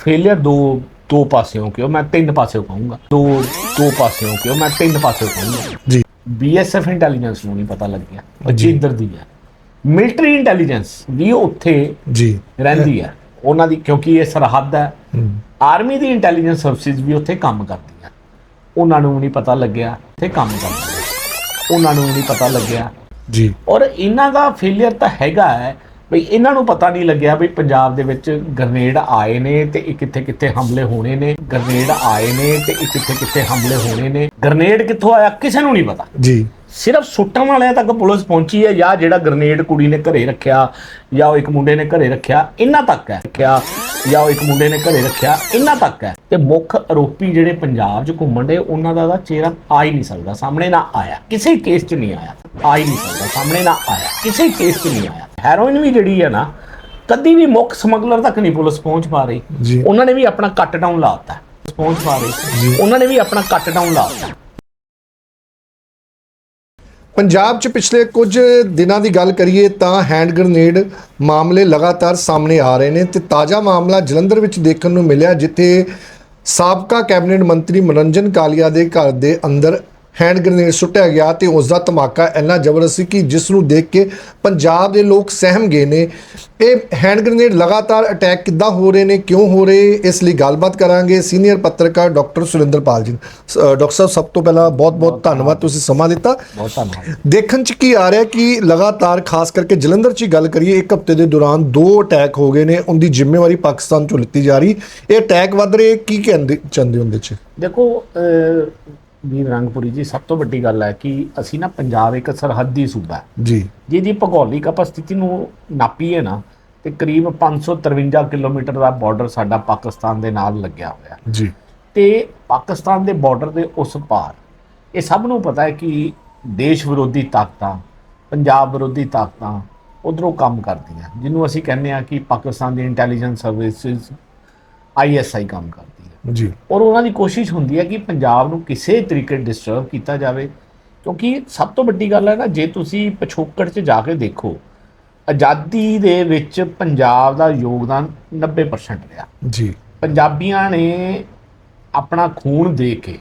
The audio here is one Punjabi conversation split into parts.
ਫੇਲਿਅਰ ਦੋ ਦੋ ਪਾਸਿਓਂ ਕਿਉਂ? ਮੈਂ ਤਿੰਨ ਪਾਸਿਓਂ ਕਹੂੰਗਾ। ਦੋ ਦੋ ਪਾਸਿਓਂ ਕਿਉਂ? ਮੈਂ ਤਿੰਨ ਪਾਸਿਓਂ ਕਹੂੰਗਾ। ਜੀ। ਬੀਐਸਐਫ ਇੰਟੈਲੀਜੈਂਸ ਨੂੰ ਨਹੀਂ ਪਤਾ ਲੱਗਿਆ। ਬੱਚੀ ਇੱਧਰ ਦੀ ਹੈ। ਮਿਲਟਰੀ ਇੰਟੈਲੀਜੈਂਸ ਵੀ ਉੱਥੇ ਜੀ। ਰਹਿੰਦੀ ਹੈ। ਉਹਨਾਂ ਦੀ ਕਿਉਂਕਿ ਇਹ ਸਰਹੱਦ ਹੈ। ਆਰਮੀ ਦੀ ਇੰਟੈਲੀਜੈਂਸ ਸਰਵਿਸਿਜ਼ ਵੀ ਉੱਥੇ ਕੰਮ ਕਰਦੀਆਂ। ਉਹਨਾਂ ਨੂੰ ਨਹੀਂ ਪਤਾ ਲੱਗਿਆ। ਉੱਥੇ ਕੰਮ ਕਰਦੀਆਂ। ਉਹਨਾਂ ਨੂੰ ਨਹੀਂ ਪਤਾ ਲੱਗਿਆ। ਜੀ। ਔਰ ਇਹਨਾਂ ਦਾ ਫੇਲਿਅਰ ਤਾਂ ਹੈਗਾ ਹੈ। ਬਈ ਇਹਨਾਂ ਨੂੰ ਪਤਾ ਨਹੀਂ ਲੱਗਿਆ ਵੀ ਪੰਜਾਬ ਦੇ ਵਿੱਚ ਗ੍ਰਨੇਡ ਆਏ ਨੇ ਤੇ ਕਿੱਥੇ ਕਿੱਥੇ ਹਮਲੇ ਹੋਣੇ ਨੇ ਗ੍ਰਨੇਡ ਆਏ ਨੇ ਤੇ ਕਿੱਥੇ ਕਿੱਥੇ ਹਮਲੇ ਹੋਣੇ ਨੇ। ਗ੍ਰਨੇਡ ਕਿੱਥੋਂ ਆਇਆ ਕਿਸੇ ਨੂੰ ਨਹੀਂ ਪਤਾ। ਜੀ। ਸਿਰਫ ਸੁੱਟਣ ਵਾਲਿਆਂ ਤੱਕ ਪੁਲਿਸ ਪਹੁੰਚੀ ਹੈ ਜਾਂ ਜਿਹੜਾ ਗ੍ਰਨੇਡ ਕੁੜੀ ਨੇ ਘਰੇ ਰੱਖਿਆ ਜਾਂ ਉਹ ਇੱਕ ਮੁੰਡੇ ਨੇ ਘਰੇ ਰੱਖਿਆ ਇਹਨਾਂ ਤੱਕ ਹੈ। ਰੱਖਿਆ ਜਾਂ ਉਹ ਇੱਕ ਮੁੰਡੇ ਨੇ ਘਰੇ ਰੱਖਿਆ ਇਹਨਾਂ ਤੱਕ ਹੈ। ਤੇ ਮੁੱਖ ਆਰੋਪੀ ਜਿਹੜੇ ਪੰਜਾਬ 'ਚ ਘੁੰਮਣ ਦੇ ਉਹਨਾਂ ਦਾ ਤਾਂ ਚਿਹਰਾ ਆ ਹੀ ਨਹੀਂ ਸਕਦਾ ਸਾਹਮਣੇ ਨਾ ਆਇਆ। ਕਿਸੇ ਕੇਸ 'ਚ ਨਹੀਂ ਆਇਆ। ਆ ਹੀ ਨਹੀਂ ਸਕਦਾ ਸਾਹਮਣੇ ਨਾ ਆਇਆ। ਕਿਸੇ ਕੇਸ 'ਚ ਨਹੀਂ ਆਇਆ। ਹੈਰੋਇਨ ਵੀ ਜਿਹੜੀ ਹੈ ਨਾ ਕਦੀ ਵੀ ਮੁੱਖ ਸਮਗਲਰ ਤੱਕ ਨਹੀਂ ਪੁਲਿਸ ਪਹੁੰਚ ਪਾ ਰਹੀ। ਉਹਨਾਂ ਨੇ ਵੀ ਆਪਣਾ ਕੱਟ ਡਾਊਨ ਲਾਤਾ ਪਹੁੰਚ ਪਾ ਰਹੀ। ਉਹਨਾਂ ਨੇ ਵੀ ਆਪਣਾ ਕੱਟ ਡਾਊਨ ਲਾਤਾ ਪੰਜਾਬ 'ਚ ਪਿਛਲੇ ਕੁਝ ਦਿਨਾਂ ਦੀ ਗੱਲ ਕਰੀਏ ਤਾਂ ਹੈਂਡ ਗ੍ਰਨੇਡ ਮਾਮਲੇ ਲਗਾਤਾਰ ਸਾਹਮਣੇ ਆ ਰਹੇ ਨੇ ਤੇ ਤਾਜ਼ਾ ਮਾਮਲਾ ਜਲੰਧਰ ਵਿੱਚ ਦੇਖਣ ਨੂੰ ਮਿਲਿਆ ਜਿੱਥੇ ਸਾਬਕਾ ਕੈਬਨਿਟ ਮੰਤਰੀ ਮਨੋਰੰਜਨ ਕਾਲੀਆ ਦੇ ਘਰ ਦੇ ਅੰਦਰ ਹੈਂਡ ਗ੍ਰਨੇਡ ਸੁੱਟਿਆ ਗਿਆ ਤੇ ਉਸ ਦਾ ਧਮਾਕਾ ਇੰਨਾ ਜ਼ਬਰਦਸਤ ਸੀ ਕਿ ਜਿਸ ਨੂੰ ਦੇਖ ਕੇ ਪੰਜਾਬ ਦੇ ਲੋਕ ਸਹਿਮ ਗਏ ਨੇ। ਇਹ ਹੈਂਡ ਗ੍ਰਨੇਡ ਲਗਾਤਾਰ ਅਟੈਕ ਕਿੱਦਾਂ ਹੋ ਰਹੇ ਨੇ ਕਿਉਂ ਹੋ ਰਹੇ ਇਸ ਲਈ ਗੱਲਬਾਤ ਕਰਾਂਗੇ ਸੀਨੀਅਰ ਪੱਤਰਕਾਰ ਡਾਕਟਰ ਸੁਰਿੰਦਰਪਾਲ ਜੀ ਸ- ਅ, ਡਾਕਟਰ ਸਾਹਿਬ ਸਭ ਤੋਂ ਪਹਿਲਾਂ ਬਹੁਤ-ਬਹੁਤ ਧੰਨਵਾਦ। ਤੁਸੀਂ ਸਮਾਂ ਦਿੱਤਾ। ਬਹੁਤ ਧੰਨਵਾਦ। ਦੇਖਣ ਚ ਕੀ ਆ ਰਿਹਾ ਕਿ ਲਗਾਤਾਰ ਖਾਸ ਕਰਕੇ ਜਲੰਧਰ ਚ ਹੀ ਗੱਲ ਕਰੀਏ ਇੱਕ ਹਫ਼ਤੇ ਦੇ ਦੌਰਾਨ ਦੋ ਅਟੈਕ ਹੋ ਗਏ ਨੇ ਉਹਦੀ ਜ਼ਿੰਮੇਵਾਰੀ ਪਾਕਿਸਤਾਨ ਤੋਂ ਲਿੱਤੀ ਜਾ ਰਹੀ। ਇਹ ਅਟੈਕ ਵੱਧ ਰਹੇ ਕੀ ਕਹਿੰਦੇ ਚਾਹੁੰਦੇ ਹੁੰਦੇ ਚ? ਦੇਖੋ ਵੀਰ ਰੰਗਪੁਰੀ ਜੀ ਸਭ ਤੋਂ ਵੱਡੀ ਗੱਲ ਹੈ ਕਿ ਅਸੀਂ ਨਾ ਪੰਜਾਬ ਇੱਕ ਸਰਹੱਦੀ ਸੂਬਾ ਹੈ। ਜੀ। ਜਿਹਦੀ ਭੂਗੋਲਿਕ ਉਪਸਥਿਤੀ ਨੂੰ ਨਾਪੀਏ ਨਾ ਤੇ ਕਰੀਬ 553 ਕਿਲੋਮੀਟਰ ਦਾ ਬਾਰਡਰ ਸਾਡਾ ਪਾਕਿਸਤਾਨ ਦੇ ਨਾਲ ਲੱਗਿਆ ਹੋਇਆ ਜੀ। ਤੇ ਪਾਕਿਸਤਾਨ ਦੇ ਬਾਰਡਰ ਦੇ ਉਸ ਪਾਰ ਇਹ ਸਭ ਨੂੰ ਪਤਾ ਹੈ ਕਿ ਦੇਸ਼ ਵਿਰੋਧੀ ਤਾਕਤਾਂ ਪੰਜਾਬ ਵਿਰੋਧੀ ਤਾਕਤਾਂ ਉਧਰੋਂ ਕੰਮ ਕਰਦੀਆਂ। ਜਿਹਨੂੰ ਅਸੀਂ ਕਹਿੰਦੇ ਆ ਕਿ ਪਾਕਿਸਤਾਨ ਦੀ ਇੰਟੈਲੀਜੈਂਸ ਸਰਵਿਸਿਜ਼ ਆਈਐਸਆਈ ਕੰਮ ਕਰਦੀ ਜੀ। ਔਰ ਉਹਨਾਂ ਦੀ ਕੋਸ਼ਿਸ਼ ਹੁੰਦੀ ਹੈ ਕਿ ਪੰਜਾਬ ਨੂੰ ਕਿਸੇ ਤਰੀਕੇ ਡਿਸਟਰਬ ਕੀਤਾ ਜਾਵੇ। ਕਿਉਂਕਿ ਸਭ ਤੋਂ ਵੱਡੀ ਗੱਲ ਹੈ ਨਾ ਜੇ ਤੁਸੀਂ ਪਿਛੋਕੜ 'ਚ ਜਾ ਕੇ ਦੇਖੋ ਆਜ਼ਾਦੀ ਦੇ ਵਿੱਚ ਪੰਜਾਬ ਦਾ ਯੋਗਦਾਨ 90% ਰਿਹਾ। ਜੀ। ਪੰਜਾਬੀਆਂ ਨੇ ਆਪਣਾ ਖੂਨ ਦੇ ਕੇ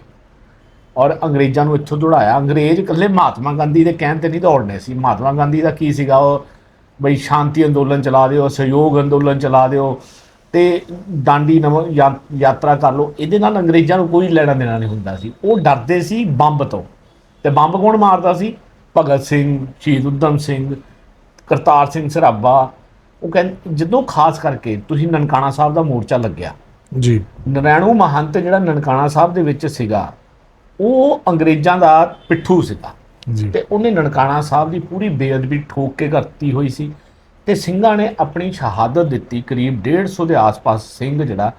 ਔਰ ਅੰਗਰੇਜ਼ਾਂ ਨੂੰ ਇੱਥੋਂ ਦੌੜਾਇਆ। ਅੰਗਰੇਜ਼ ਇਕੱਲੇ ਮਹਾਤਮਾ ਗਾਂਧੀ ਦੇ ਕਹਿਣ ਤੇ ਨਹੀਂ ਦੌੜਨੇ ਸੀ। ਮਹਾਤਮਾ ਗਾਂਧੀ ਦਾ ਕੀ ਸੀਗਾ? ਉਹ ਬਈ ਸ਼ਾਂਤੀ ਅੰਦੋਲਨ ਚਲਾ ਦਿਓ ਸਹਿਯੋਗ ਅੰਦੋਲਨ ਚਲਾ ਦਿਓ। ਤੇ ਡਾਂਡੀ ਨਵ ਯਾ- ਯਾਤਰਾ ਕਰ ਲਓ। ਇਹਦੇ ਨਾਲ ਅੰਗਰੇਜ਼ਾਂ ਨੂੰ ਕੋਈ ਲੈਣਾ ਦੇਣਾ ਨਹੀਂ ਹੁੰਦਾ ਸੀ। ਉਹ ਡਰਦੇ ਸੀ ਬੰਬ ਤੋਂ। ਤੇ ਬੰਬ ਕੌਣ ਮਾਰਦਾ ਸੀ? ਭਗਤ ਸਿੰਘ ਸ਼ਹੀਦ ਉਦਮ ਸਿੰਘ ਕਰਤਾਰ ਸਿੰਘ ਸਰਾਭਾ। ਉਹ ਕਹਿੰਦੇ ਜਦੋਂ ਖਾਸ ਕਰਕੇ ਤੁਸੀਂ ਨਨਕਾਣਾ ਸਾਹਿਬ ਦਾ ਮੋਰਚਾ ਲੱਗਿਆ। ਜੀ। ਨਰੈਣੂ ਮਹੰਤ ਜਿਹੜਾ ਨਨਕਾਣਾ ਸਾਹਿਬ ਦੇ ਵਿੱਚ ਸੀਗਾ ਉਹ ਅੰਗਰੇਜ਼ਾਂ ਦਾ ਪਿੱਠੂ ਸੀਗਾ। ਤੇ ਉਹਨੇ ਨਨਕਾਣਾ ਸਾਹਿਬ ਦੀ ਪੂਰੀ ਬੇਅਦਬੀ ਠੋਕ ਕੇ ਕਰਤੀ ਹੋਈ ਸੀ। ਤੇ ਸਿੰਘਾਂ ਨੇ ਆਪਣੀ ਸ਼ਹਾਦਤ ਦਿੱਤੀ। ਕਰੀਬ 150 ਦੇ ਆਸ-ਪਾਸ ਸਿੰਘ ਜਿਹੜਾ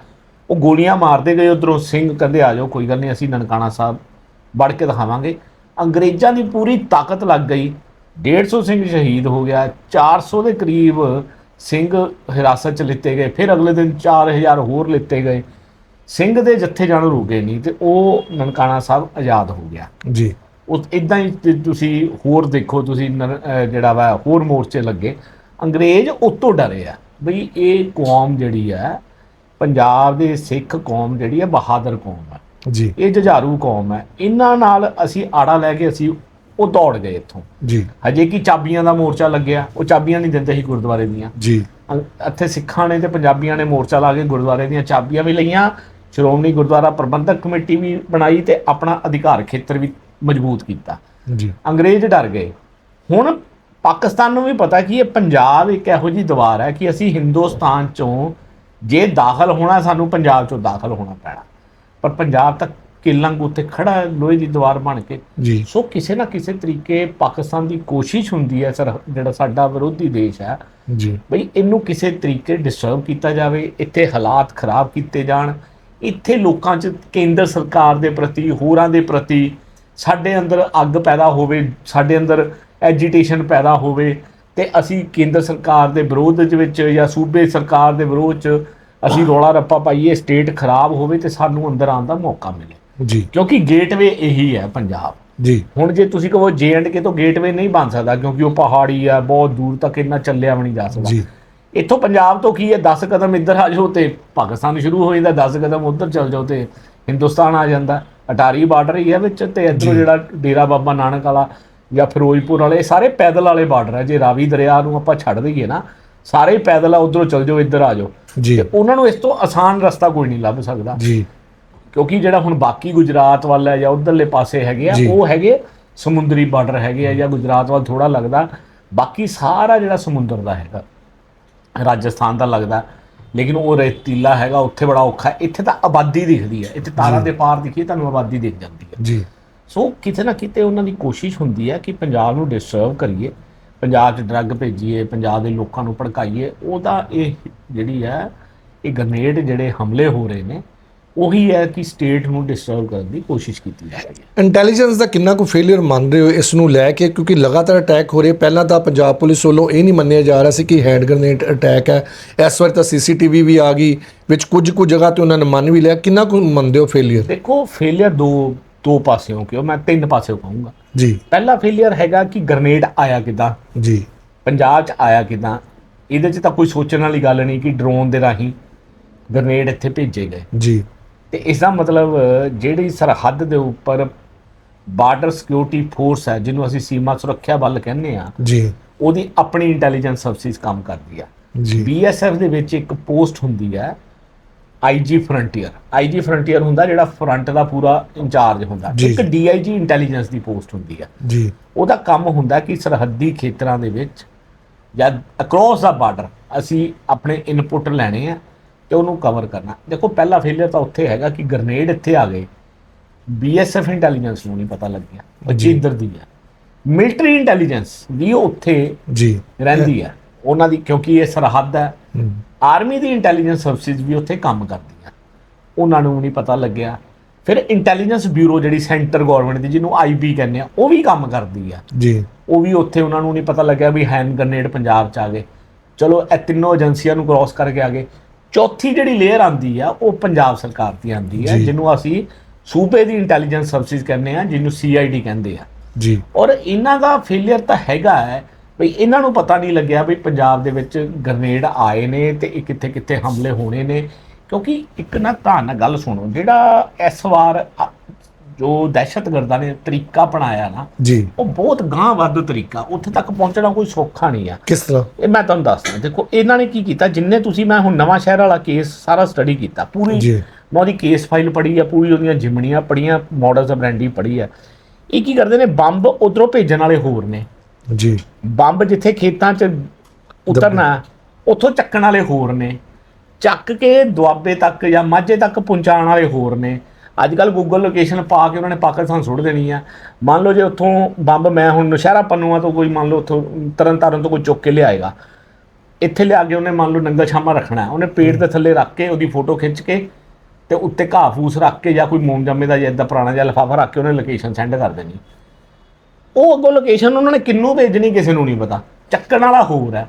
ਉਹ ਗੋਲੀਆਂ ਮਾਰਦੇ ਗਏ ਉਧਰੋਂ। ਸਿੰਘ ਕਹਿੰਦੇ ਆ ਜਾਓ ਕੋਈ ਗੱਲ ਨਹੀਂ ਅਸੀਂ ਨਨਕਾਣਾ ਸਾਹਿਬ ਵੜ ਕੇ ਦਿਖਾਵਾਂਗੇ। ਅੰਗਰੇਜ਼ਾਂ ਦੀ ਪੂਰੀ ਤਾਕਤ ਲੱਗ ਗਈ। 150 ਸਿੰਘ ਸ਼ਹੀਦ ਹੋ ਗਿਆ। 400 ਦੇ ਕਰੀਬ ਸਿੰਘ ਹਿਰਾਸਤ ਚ ਲਿੱਤੇ ਗਏ। ਫਿਰ ਅਗਲੇ ਦਿਨ 4000 ਹੋਰ ਲਿੱਤੇ ਗਏ। ਸਿੰਘ ਦੇ ਜੱਥੇ ਜਾਣੋਂ ਰੁਕੇ ਨਹੀਂ ਤੇ ਉਹ ਨਨਕਾਣਾ ਸਾਹਿਬ ਆਜ਼ਾਦ ਹੋ ਗਿਆ। ਜੀ। ਉਹ ਇਦਾਂ ਹੀ ਤੁਸੀਂ ਹੋਰ ਦੇਖੋ ਤੁਸੀਂ ਜਿਹੜਾ ਵਾ ਹੋਰ ਮੋਰਚੇ ਲੱਗੇ। ਅੰਗਰੇਜ਼ ਉਤੋਂ ਡਰੇ ਆ। ਬਈ ਇਹ ਕੌਮ ਜਿਹੜੀ ਹੈ ਪੰਜਾਬ ਦੇ ਸਿੱਖ ਕੌਮ ਜਿਹੜੀ ਹੈ ਬਹਾਦਰ ਕੌਮ ਹੈ ਜੀ। ਇਹ ਜੁਝਾਰੂ ਕੌਮ ਹੈ ਇਹਨਾਂ ਨਾਲ ਅਸੀਂ ਆੜਾ ਲੈ ਕੇ ਅਸੀਂ ਉਹ ਦੌੜ ਗਏ ਇੱਥੋਂ। ਜੀ। ਹਜੇ ਕੀ ਚਾਬੀਆਂ ਦਾ ਮੋਰਚਾ ਲੱਗਿਆ। ਉਹ ਚਾਬੀਆਂ ਨਹੀਂ ਦਿੰਦੇ ਸੀ ਗੁਰਦੁਆਰੇ ਦੀਆਂ। ਜੀ। ਇੱਥੇ ਸਿੱਖਾਂ ਨੇ ਤੇ ਪੰਜਾਬੀਆਂ ਨੇ ਮੋਰਚਾ ਲਾ ਕੇ ਗੁਰਦੁਆਰੇ ਦੀਆਂ ਚਾਬੀਆਂ ਵੀ ਲਈਆਂ। ਸ਼੍ਰੋਮਣੀ ਗੁਰਦੁਆਰਾ ਪ੍ਰਬੰਧਕ ਕਮੇਟੀ ਵੀ ਬਣਾਈ ਤੇ ਆਪਣਾ ਅਧਿਕਾਰ ਖੇਤਰ ਵੀ ਮਜ਼ਬੂਤ ਕੀਤਾ। ਜੀ। ਅੰਗਰੇਜ਼ ਡਰ ਗਏ। ਹੁਣ ਪਾਕਿਸਤਾਨ ਨੂੰ ਵੀ ਪਤਾ ਕਿ ਇਹ ਪੰਜਾਬ ਇੱਕ ਇਹੋ ਜਿਹੀ ਦੀਵਾਰ ਹੈ ਕਿ ਅਸੀਂ ਹਿੰਦੁਸਤਾਨ ਚੋਂ ਜੇ ਦਾਖਲ ਹੋਣਾ ਸਾਨੂੰ ਪੰਜਾਬ ਚੋਂ ਦਾਖਲ ਹੋਣਾ ਪੈਣਾ। ਪਰ ਪੰਜਾਬ ਤੱਕ ਕਿਲੰਗ ਉੱਤੇ ਖੜਾ ਹੈ ਲੋਹੇ ਦੀ ਦੀਵਾਰ ਬਣ ਕੇ। ਜੀ। ਸੋ ਕਿਸੇ ਨਾ ਕਿਸੇ ਤਰੀਕੇ ਪਾਕਿਸਤਾਨ ਦੀ ਕੋਸ਼ਿਸ਼ ਹੁੰਦੀ ਹੈ ਸਰ ਜਿਹੜਾ ਸਾਡਾ ਵਿਰੋਧੀ ਦੇਸ਼ ਹੈ। ਜੀ। ਬਈ ਇਹਨੂੰ ਕਿਸੇ ਤਰੀਕੇ ਡਿਸਟਰਬ ਕੀਤਾ ਜਾਵੇ ਇੱਥੇ ਹਾਲਾਤ ਖਰਾਬ ਕੀਤੇ ਜਾਣ। ਇੱਥੇ ਲੋਕਾਂ 'ਚ ਕੇਂਦਰ ਸਰਕਾਰ ਦੇ ਪ੍ਰਤੀ ਹੋਰਾਂ ਦੇ ਪ੍ਰਤੀ ਸਾਡੇ ਅੰਦਰ ਅੱਗ ਪੈਦਾ ਹੋਵੇ ਸਾਡੇ ਅੰਦਰ ਐਜੀਟੇਸ਼ਨ ਪੈਦਾ ਹੋਵੇ ਤੇ ਅਸੀਂ ਕੇਂਦਰ ਸਰਕਾਰ ਦੇ ਵਿਰੋਧ ਦੇ ਵਿੱਚ ਜਾਂ ਸੂਬੇ ਸਰਕਾਰ ਦੇ ਵਿਰੋਧ 'ਚ ਅਸੀਂ ਰੌਲਾ ਰੱਪਾ ਪਾਈਏ ਸਟੇਟ ਖਰਾਬ ਹੋਵੇ ਤੇ ਸਾਨੂੰ ਅੰਦਰ ਆਉਣ ਦਾ ਮੌਕਾ ਮਿਲੇ। ਜੀ। ਕਿਉਂਕਿ ਗੇਟਵੇ ਇਹੀ ਹੈ ਪੰਜਾਬ। ਜੀ। ਹੁਣ ਜੇ ਤੁਸੀਂ ਕਹੋ ਜੇ ਐਂਡ ਕੇ ਤੋਂ ਗੇਟਵੇ ਨਹੀਂ ਬਣ ਸਕਦਾ ਕਿਉਂਕਿ ਉਹ ਪਹਾੜੀ ਆ ਬਹੁਤ ਦੂਰ ਤੱਕ ਇੰਨਾ ਚੱਲਿਆ ਵੀ ਨਹੀਂ ਜਾ ਸਕਦਾ। ਜੀ। ਇੱਥੋਂ ਪੰਜਾਬ ਤੋਂ ਕੀ ਹੈ? 10 ਕਦਮ ਇੱਧਰ ਆ ਜਾਓ ਤੇ ਪਾਕਿਸਤਾਨ ਸ਼ੁਰੂ ਹੋ ਜਾਂਦਾ 10 ਕਦਮ ਉੱਧਰ ਚਲ ਜਾਓ ਤੇ ਹਿੰਦੁਸਤਾਨ ਆ ਜਾਂਦਾ। ਅਟਾਰੀ ਬਾਰਡਰ ਹੀ ਹੈ ਵਿੱਚ ਤੇ ਇੱਧਰੋਂ ਜਿਹੜਾ ਡੇਰਾ ਬਾਬਾ ਨਾਨਕ ਵਾਲਾ ਜਾਂ ਫਿਰੋਜ਼ਪੁਰ ਵਾਲੇ ਸਾਰੇ ਪੈਦਲ ਵਾਲੇ ਬਾਰਡਰ ਹੈ ਜੇ ਰਾਵੀ ਦਰਿਆ ਨੂੰ ਆਪਾਂ ਛੱਡ ਦਈਏ ਨਾ ਸਾਰੇ ਪੈਦਲ ਆ ਉਧਰੋਂ ਚਲ ਜਾਓ ਇੱਧਰ ਆ ਜਾਓ। ਜੀ। ਉਹਨਾਂ ਨੂੰ ਇਸ ਤੋਂ ਆਸਾਨ ਰਸਤਾ ਕੋਈ ਨਹੀਂ ਲੱਭ ਸਕਦਾ। ਜੀ। ਕਿਉਂਕਿ ਜਿਹੜਾ ਹੁਣ ਬਾਕੀ ਗੁਜਰਾਤ ਵੱਲ ਹੈ ਜਾਂ ਉਧਰਲੇ ਪਾਸੇ ਹੈਗੇ ਆ। ਉਹ ਹੈਗੇ ਸਮੁੰਦਰੀ ਬਾਰਡਰ ਹੈਗੇ ਆ ਜਾਂ ਗੁਜਰਾਤ ਵੱਲ ਥੋੜਾ ਲੱਗਦਾ। ਬਾਕੀ ਸਾਰਾ ਜਿਹੜਾ ਸਮੁੰਦਰ ਦਾ ਹੈਗਾ ਰਾਜਸਥਾਨ ਦਾ ਲੱਗਦਾ। ਲੇਕਿਨ ਉਹ ਰੇਤੀਲਾ ਹੈਗਾ ਉੱਥੇ ਬੜਾ ਔਖਾ। ਇੱਥੇ ਤਾਂ ਆਬਾਦੀ ਦਿਖਦੀ ਹੈ। ਇੱਥੇ ਤਾਰਾਂ ਦੇ ਪਾਰ ਦਿਖੀ ਤੁਹਾਨੂੰ ਆਬਾਦੀ ਦਿਖ ਜਾਂਦੀ ਹੈ। ਜੀ। ਸੋ ਕਿਤੇ ਨਾ ਕਿਤੇ ਉਹਨਾਂ ਦੀ ਕੋਸ਼ਿਸ਼ ਹੁੰਦੀ ਹੈ ਕਿ ਪੰਜਾਬ ਨੂੰ ਡਿਸਟਰਬ ਕਰੀਏ ਪੰਜਾਬ 'ਚ ਡਰੱਗ ਭੇਜੀਏ ਪੰਜਾਬ ਦੇ ਲੋਕਾਂ ਨੂੰ ਭੜਕਾਈਏ ਉਹਦਾ ਇਹ ਜਿਹੜੀ ਹੈ ਇਹ ਗ੍ਰਨੇਡ ਜਿਹੜੇ ਹਮਲੇ ਹੋ ਰਹੇ ਨੇ ਉਹੀ ਹੈ ਕਿ ਸਟੇਟ ਨੂੰ ਡਿਸਟਰਬ ਕਰਨ ਦੀ ਕੋਸ਼ਿਸ਼ ਕੀਤੀ ਜਾ ਰਹੀ ਹੈ। ਇੰਟੈਲੀਜੈਂਸ ਦਾ ਕਿੰਨਾ ਕੁ ਫੇਲਿਅਰ ਮੰਨ ਰਹੇ ਹੋ ਇਸ ਨੂੰ ਲੈ ਕੇ? ਕਿਉਂਕਿ ਲਗਾਤਾਰ ਅਟੈਕ ਹੋ ਰਹੇ ਪਹਿਲਾਂ ਤਾਂ ਪੰਜਾਬ ਪੁਲਿਸ ਵੱਲੋਂ ਇਹ ਨਹੀਂ ਮੰਨਿਆ ਜਾ ਰਿਹਾ ਸੀ ਕਿ ਹੈਂਡ ਗ੍ਰਨੇਡ ਅਟੈਕ ਹੈ। ਇਸ ਵਾਰ ਤਾਂ ਸੀਸੀਟੀਵੀ ਵੀ ਆ ਗਈ ਵਿੱਚ ਕੁਝ ਕੁ ਜਗ੍ਹਾ ਤੇ ਉਹਨਾਂ ਨੇ ਮੰਨ ਵੀ ਲਿਆ। ਕਿੰਨਾ ਕੁ ਮੰਨਦੇ ਹੋ ਫੇਲਿਅਰ ਦੇਖੋ ਫੇਲਿਅਰ ਦੋ ਦੋ ਪਾਸਿਓਂ ਕਿਉਂ? ਮੈਂ ਤਿੰਨ ਪਾਸਿਓਂ ਕਹੂੰਗਾ। ਜੀ। ਪਹਿਲਾ ਫੇਲਿਅਰ ਹੈਗਾ ਕਿ ਗ੍ਰਨੇਡ ਆਇਆ ਕਿਦਾਂ? ਜੀ। ਪੰਜਾਬ 'ਚ ਆਇਆ ਕਿਦਾਂ? ਇਹਦੇ 'ਚ ਤਾਂ ਕੋਈ ਸੋਚਣ ਵਾਲੀ ਗੱਲ ਨਹੀਂ ਕਿ ਡਰੋਨ ਦੇ ਰਾਹੀਂ ਗ੍ਰਨੇਡ ਇੱਥੇ ਭੇਜੇ ਗਏ। ਜੀ। ਤੇ ਇਸ ਦਾ ਮਤਲਬ ਜਿਹੜੀ ਸਰਹੱਦ ਦੇ ਉੱਪਰ ਬਾਰਡਰ ਸਿਕਿਉਰਿਟੀ ਫੋਰਸ ਹੈ ਜਿਹਨੂੰ ਅਸੀਂ ਸੀਮਾ ਸੁਰੱਖਿਆ ਬਲ ਕਹਿੰਦੇ ਆ ਜੀ। ਉਹਦੀ ਆਪਣੀ ਇੰਟੈਲੀਜੈਂਸ ਸਰਵਿਸ ਕੰਮ ਕਰਦੀ ਆ। ਜੀ। ਬੀਐਸਐਫ ਦੇ ਵਿੱਚ ਇੱਕ ਪੋਸਟ ਹੁੰਦੀ ਹੈ ਆਈਜੀ ਫਰੰਟੀਅਰ ਆਈਜੀ ਫਰੰਟੀਅਰ ਹੁੰਦਾ ਜਿਹੜਾ ਫਰੰਟ ਦਾ ਪੂਰਾ ਇੰਚਾਰਜ ਹੁੰਦਾ। ਇੱਕ ਡੀਆਈਜੀ ਇੰਟੈਲੀਜੈਂਸ ਦੀ ਪੋਸਟ ਹੁੰਦੀ ਹੈ ਜੀ। ਉਹਦਾ ਕੰਮ ਹੁੰਦਾ ਕਿ ਸਰਹੱਦੀ ਖੇਤਰਾਂ ਦੇ ਵਿੱਚ ਜਾਂ ਅਕ੍ਰੋਸ ਦਾ ਬਾਰਡਰ ਅਸੀਂ ਆਪਣੇ ਇਨਪੁਟ ਲੈਣੇ ਆ ਤੇ ਉਹਨੂੰ ਕਵਰ ਕਰਨਾ। ਦੇਖੋ ਪਹਿਲਾ ਫੇਲਿਅਰ ਤਾਂ ਉੱਥੇ ਹੈਗਾ ਕਿ ਗ੍ਰਨੇਡ ਇੱਥੇ ਆ ਗਏ। ਬੀਐਸਐਫ ਇੰਟੈਲੀਜੈਂਸ ਨੂੰ ਨਹੀਂ ਪਤਾ ਲੱਗਿਆ। ਬੱਚੀ ਇੱਧਰ ਦੀ ਹੈ ਮਿਲਟਰੀ ਇੰਟੈਲੀਜੈਂਸ ਵੀ ਉੱਥੇ ਜੀ। ਰਹਿੰਦੀ ਹੈ ਉਹਨਾਂ ਦੀ ਕਿਉਂਕਿ ਇਹ ਸਰਹੱਦ ਹੈ। ਆਰਮੀ ਦੀ ਇੰਟੈਲੀਜੈਂਸ ਸਰਵਿਸਿਜ਼ ਵੀ ਉੱਥੇ ਕੰਮ ਕਰਦੀਆਂ। ਉਹਨਾਂ ਨੂੰ ਨਹੀਂ ਪਤਾ ਲੱਗਿਆ। ਫਿਰ ਇੰਟੈਲੀਜੈਂਸ ਬਿਊਰੋ ਜਿਹੜੀ ਸੈਂਟਰ ਗਵਰਨਮੈਂਟ ਦੀ ਜਿਹਨੂੰ ਆਈਬੀ ਕਹਿੰਦੇ ਆ ਉਹ ਵੀ ਕੰਮ ਕਰਦੀ ਆ। ਜੀ। ਉਹ ਵੀ ਉੱਥੇ ਉਹਨਾਂ ਨੂੰ ਨਹੀਂ ਪਤਾ ਲੱਗਿਆ ਵੀ ਹੈਂਡ ਗ੍ਰਨੇਡ ਪੰਜਾਬ ਚ ਆ ਗਏ। ਚਲੋ ਇਹ ਤਿੰਨੋਂ ਏਜੰਸੀਆਂ ਨੂੰ ਕ੍ਰਾਸ ਕਰਕੇ ਆ ਗਏ। ਚੌਥੀ ਜਿਹੜੀ ਲੇਅਰ ਆਂਦੀ ਆ ਉਹ ਪੰਜਾਬ ਸਰਕਾਰ ਦੀ ਆਂਦੀ ਜੀ। ਜਿਹਨੂੰ ਅਸੀਂ ਸੂਬੇ ਦੀ ਇੰਟੈਲੀਜੈਂਸ ਸਰਵਿਸਿਜ਼ ਕਹਿੰਦੇ ਆ ਜਿਹਨੂੰ ਸੀਆਈਡੀ ਕਹਿੰਦੇ ਆ। ਜੀ। ਔਰ ਇਹਨਾਂ ਦਾ ਫੇਲਿਅਰ ਤਾਂ ਹੈਗਾ ਹੈ ਵੀ ਇਹਨਾਂ ਨੂੰ ਪਤਾ ਨਹੀਂ ਲੱਗਿਆ ਵੀ ਪੰਜਾਬ ਦੇ ਵਿੱਚ ਗ੍ਰਨੇਡ ਆਏ ਨੇ ਤੇ ਇਹ ਕਿੱਥੇ ਕਿੱਥੇ ਹਮਲੇ ਹੋਣੇ ਨੇ। ਕਿਉਂਕਿ ਇੱਕ ਨਾ ਨਾਲ ਗੱਲ ਸੁਣੋ ਜਿਹੜਾ ਇਸ ਵਾਰ ਜੋ ਦਹਿਸ਼ਤਗਰਦਾਂ ਨੇ ਤਰੀਕਾ ਅਪਣਾਇਆ ਨਾ ਜੀ। ਉਹ ਬਹੁਤ ਗਾਂਹ ਵੱਧ ਤਰੀਕਾ ਉੱਥੇ ਤੱਕ ਪਹੁੰਚਣਾ ਕੋਈ ਸੌਖਾ ਨਹੀਂ ਆ। ਕਿਸ ਤਰ੍ਹਾਂ? ਇਹ ਮੈਂ ਤੁਹਾਨੂੰ ਦੱਸਦਾ ਦੇਖੋ ਇਹਨਾਂ ਨੇ ਕੀ ਕੀਤਾ ਜਿੰਨੇ ਤੁਸੀਂ ਮੈਂ ਹੁਣ ਨਵਾਂ ਸ਼ਹਿਰ ਵਾਲਾ ਕੇਸ ਸਾਰਾ ਸਟੱਡੀ ਕੀਤਾ ਪੂਰੀ ਜੀ। ਮੈਂ ਉਹਦੀ ਕੇਸ ਫਾਈਲ ਪੜ੍ਹੀ ਆ ਪੂਰੀ ਉਹਦੀਆਂ ਜਿਮਣੀਆਂ ਪੜ੍ਹੀਆਂ ਮਾਡਲਸ ਆਫ ਬ੍ਰੈਂਡੀ ਪੜ੍ਹੀ ਆ। ਇਹ ਕੀ ਕਰਦੇ ਨੇ ਬੰਬ ਉਧਰੋਂ ਭੇਜਣ ਵਾਲੇ ਹੋਰ ਨੇ। ਜੀ। ਬੰਬ ਜਿੱਥੇ ਖੇਤਾਂ 'ਚ ਉਤਰਨਾ ਉੱਥੋਂ ਚੱਕਣ ਵਾਲੇ ਹੋਰ ਨੇ। ਚੱਕ ਕੇ ਦੁਆਬੇ ਤੱਕ ਜਾਂ ਮਾਝੇ ਤੱਕ ਪਹੁੰਚਾਉਣ ਵਾਲੇ ਹੋਰ ਨੇ। ਅੱਜ ਕੱਲ ਗੂਗਲ ਲੋਕੇਸ਼ਨ ਪਾ ਕੇ ਉਹਨਾਂ ਨੇ ਪਾਕਿਸਤਾਨ ਸੁੱਟ ਦੇਣੀ ਆ। ਮੰਨ ਲਓ ਜੇ ਉੱਥੋਂ ਬੰਬ ਮੈਂ ਹੁਣ ਨਸ਼ਹਿਰਾ ਪੰਨੂਆ ਤੋਂ ਕੋਈ ਮੰਨ ਲਓ ਉੱਥੋਂ ਤਰਨ ਤਾਰਨ ਤੋਂ ਕੋਈ ਚੁੱਕ ਕੇ ਲਿਆਏਗਾ। ਇੱਥੇ ਲਿਆ ਕੇ ਉਹਨੇ ਮੰਨ ਲਓ ਨੰਗਾ ਛਾਮਾ ਰੱਖਣਾ। ਉਹਨੇ ਪੇੜ ਦੇ ਥੱਲੇ ਰੱਖ ਕੇ ਉਹਦੀ ਫੋਟੋ ਖਿੱਚ ਕੇ ਤੇ ਉੱਤੇ ਘਾਹ ਫੂਸ ਰੱਖ ਕੇ ਜਾਂ ਕੋਈ ਮੋਮਜੰਮੇ ਦਾ ਜਾਂ ਏਦਾਂ ਪੁਰਾਣਾ ਜਿਹਾ ਲਿਫਾਫਾ ਰੱਖ ਕੇ ਉਹਨੇ ਲੋਕੇਸ਼ਨ ਸੈਂਡ ਕਰ ਦੇਣੀ। ਉਹ ਅੱਗੋਂ ਲੋਕੇਸ਼ਨ ਉਹਨਾਂ ਨੇ ਕਿੰਨੂੰ ਭੇਜਣੀ ਕਿਸੇ ਨੂੰ ਨਹੀਂ ਪਤਾ। ਚੱਕਣ ਵਾਲਾ ਹੋਰ ਹੈ।